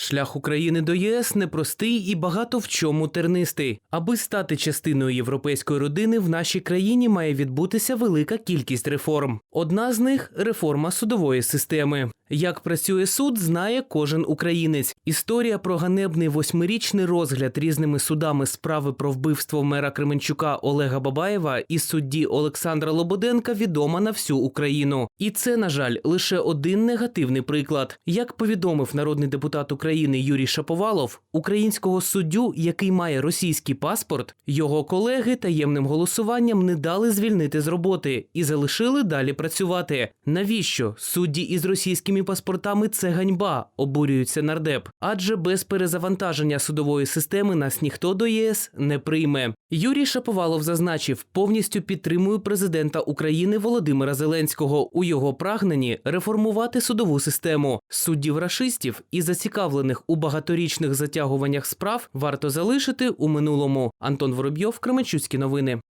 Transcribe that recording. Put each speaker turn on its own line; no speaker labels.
Шлях України до ЄС непростий і багато в чому тернистий. Аби стати частиною європейської родини, в нашій країні має відбутися велика кількість реформ. Одна з них реформа судової системи. Як працює суд, знає кожен українець. Історія про ганебний восьмирічний розгляд різними судами справи про вбивство мера Кременчука Олега Бабаєва і судді Олександра Лободенка відома на всю Україну. І це, на жаль, лише один негативний приклад. Як повідомив народний депутат України Юрій Шаповалов, українського суддю, який має російський паспорт, його колеги таємним голосуванням не дали звільнити з роботи і залишили далі працювати. Навіщо судді із російськими паспортами це ганьба? Обурюється нардеп. Адже без перезавантаження судової системи нас ніхто до ЄС не прийме. Юрій Шаповалов зазначив, повністю підтримує президента України Володимира Зеленського у його прагненні реформувати судову систему. Суддів рашистів і зацікавлених у багаторічних затягуваннях справ варто залишити у минулому. Антон Воробйов, Кременчуцькі новини.